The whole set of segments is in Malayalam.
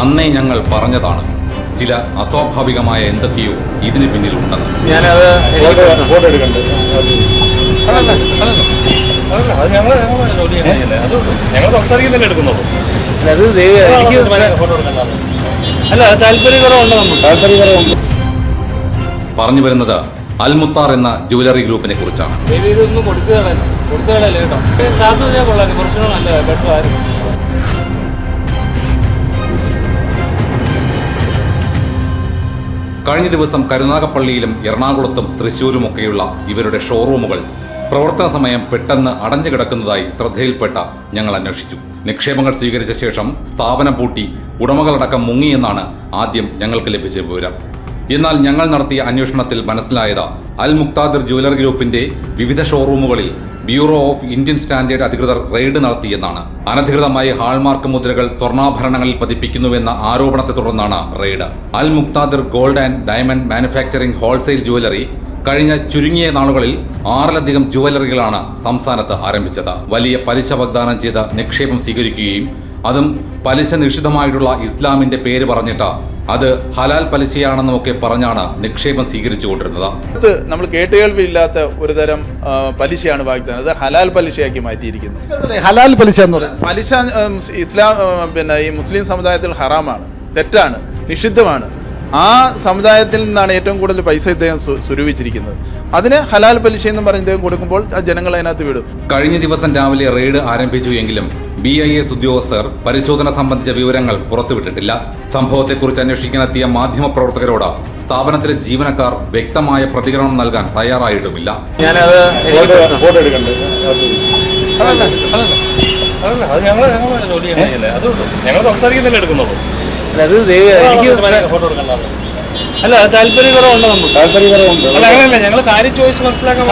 അന്നേ ഞങ്ങൾ പറഞ്ഞതാണ്. ചില അസ്വാഭാവികമായ എന്തൊക്കെയോ ഇതിന് ഞാനത് ഞങ്ങൾ സംസാരിക്കുന്നല്ലേ എടുക്കുന്നുള്ളൂ. ഫോട്ടോ എടുക്കണ്ട. അല്ല താല്പര്യക്കുറവുണ്ട് താല്പര്യപരമുണ്ട് പറഞ്ഞു വരുന്നത് അൽമുത്താർ എന്ന ജുവലറി ഗ്രൂപ്പിനെ കുറിച്ചാണ്. ഇതൊന്നും കൊടുക്കുകയല്ല കൊടുക്കുകയല്ലേ കേട്ടോ. സാധു കൊള്ളാം കുറച്ചുകൂടെ നല്ല ബെറ്റർ ആയിരുന്നു. കഴിഞ്ഞ ദിവസം കരുനാഗപ്പള്ളിയിലും എറണാകുളത്തും തൃശൂരുമൊക്കെയുള്ള ഇവരുടെ ഷോറൂമുകൾ പ്രവർത്തന സമയം പെട്ടെന്ന് അടഞ്ഞു കിടക്കുന്നതായി ശ്രദ്ധയിൽപ്പെട്ട ഞങ്ങൾ അന്വേഷിച്ചു. നിക്ഷേപങ്ങൾ സ്വീകരിച്ച ശേഷം സ്ഥാപനം പൂട്ടി ഉടമകളടക്കം മുങ്ങിയെന്നാണ് ആദ്യം ഞങ്ങൾക്ക് ലഭിച്ച വിവരം. എന്നാൽ ഞങ്ങൾ നടത്തിയ അന്വേഷണത്തിൽ മനസ്സിലായത്. അൽ മുക്താദിർ ജുവലറി ഗ്രൂപ്പിന്റെ വിവിധ ഷോറൂമുകളിൽ ബ്യൂറോ ഓഫ് ഇന്ത്യൻ സ്റ്റാൻഡേർഡ് അധികൃതർ റെയ്ഡ് നടത്തിയെന്നാണ്. അനധികൃതമായി ഹാൾമാർക്ക് മുദ്രകൾ സ്വർണാഭരണങ്ങളിൽ പതിപ്പിക്കുന്നുവെന്ന ആരോപണത്തെ തുടർന്നാണ് raid. Al Muqtadir gold and diamond manufacturing wholesale jewellery കഴിഞ്ഞ ചുരുങ്ങിയ നാളുകളിൽ ആറിലധികം ജുവലറികളാണ് സംസ്ഥാനത്ത് ആരംഭിച്ചത്. വലിയ പലിശ വാഗ്ദാനം ചെയ്ത നിക്ഷേപം സ്വീകരിക്കുകയും അതും പലിശ നിഷിദ്ധമായിട്ടുള്ള ഇസ്ലാമിന്റെ പേര് പറഞ്ഞിട്ട് അത് ഹലാൽ പലിശയാണെന്നൊക്കെ പറഞ്ഞാണ് നിക്ഷേപം സ്വീകരിച്ചുകൊണ്ടിരുന്നത്. ഇത് നമ്മൾ കേട്ടുകേൾവിയില്ലാത്ത ഒരു തരം പലിശയാണ് വാഗ്ദാനം. അത് ഹലാൽ പലിശയാക്കി മാറ്റിയിരിക്കുന്നത് ഹലാൽ പലിശ എന്ന് പറയുന്നത്? പലിശ ഇസ്ലാം പിന്നെ ഈ മുസ്ലിം സമുദായത്തിൽ ഹറാമാണ് തെറ്റാണ് നിഷിദ്ധമാണ്. ആ സമുദായത്തിൽ നിന്നാണ് ഏറ്റവും കൂടുതൽ പൈസ ഇദ്ദേഹം സ്വ- സ്വരൂപിച്ചിരിക്കുന്നത് അതിന് ഹലാൽ പലിശ എന്ന് പറഞ്ഞ് ഇദ്ദേഹം കൊടുക്കുമ്പോൾ ആ ജനങ്ങൾ അതിനകത്ത് വിടും. കഴിഞ്ഞ ദിവസം രാവിലെ റെയ്ഡ് ആരംഭിച്ചു എങ്കിലും ബി ഐ എസ് ഉദ്യോഗസ്ഥർ പരിശോധന സംബന്ധിച്ച വിവരങ്ങൾ പുറത്തുവിട്ടിട്ടില്ല. സംഭവത്തെക്കുറിച്ച് അന്വേഷിക്കാനെത്തിയ മാധ്യമപ്രവർത്തകരോട് സ്ഥാപനത്തിലെ ജീവനക്കാർ വ്യക്തമായ പ്രതികരണം നൽകാൻ തയ്യാറായിട്ടുമില്ല. ഞാനത് ഞങ്ങൾ സംസാരിക്കുന്നല്ലേ എടുക്കുന്നുള്ളൂ. അത് എനിക്ക് അല്ല താല്പര്യക്കുറവുണ്ട് നമുക്ക്? അല്ല അങ്ങനെയല്ല ഞങ്ങൾ കാര്യം ചോദിച്ച് മനസ്സിലാക്കാൻ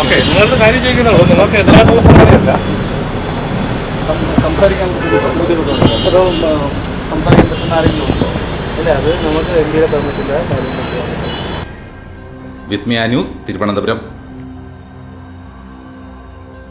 ഓക്കെ. നിങ്ങൾക്ക് കാര്യം ചോദിക്കുന്നുള്ളൂ നിങ്ങൾക്ക് എതിരായിട്ടുള്ള സംഗതിയല്ല സംസാരിക്കാൻ ബുദ്ധിമുട്ടുണ്ട്? സംസാരിക്കാൻ പറ്റുന്ന ആരെങ്കിലും ഉണ്ടോ? അല്ല അത് നമുക്ക് എം ഡിയുടെ പെർമിഷന്റെ കാര്യം വിസ്മയ ന്യൂസ് തിരുവനന്തപുരം.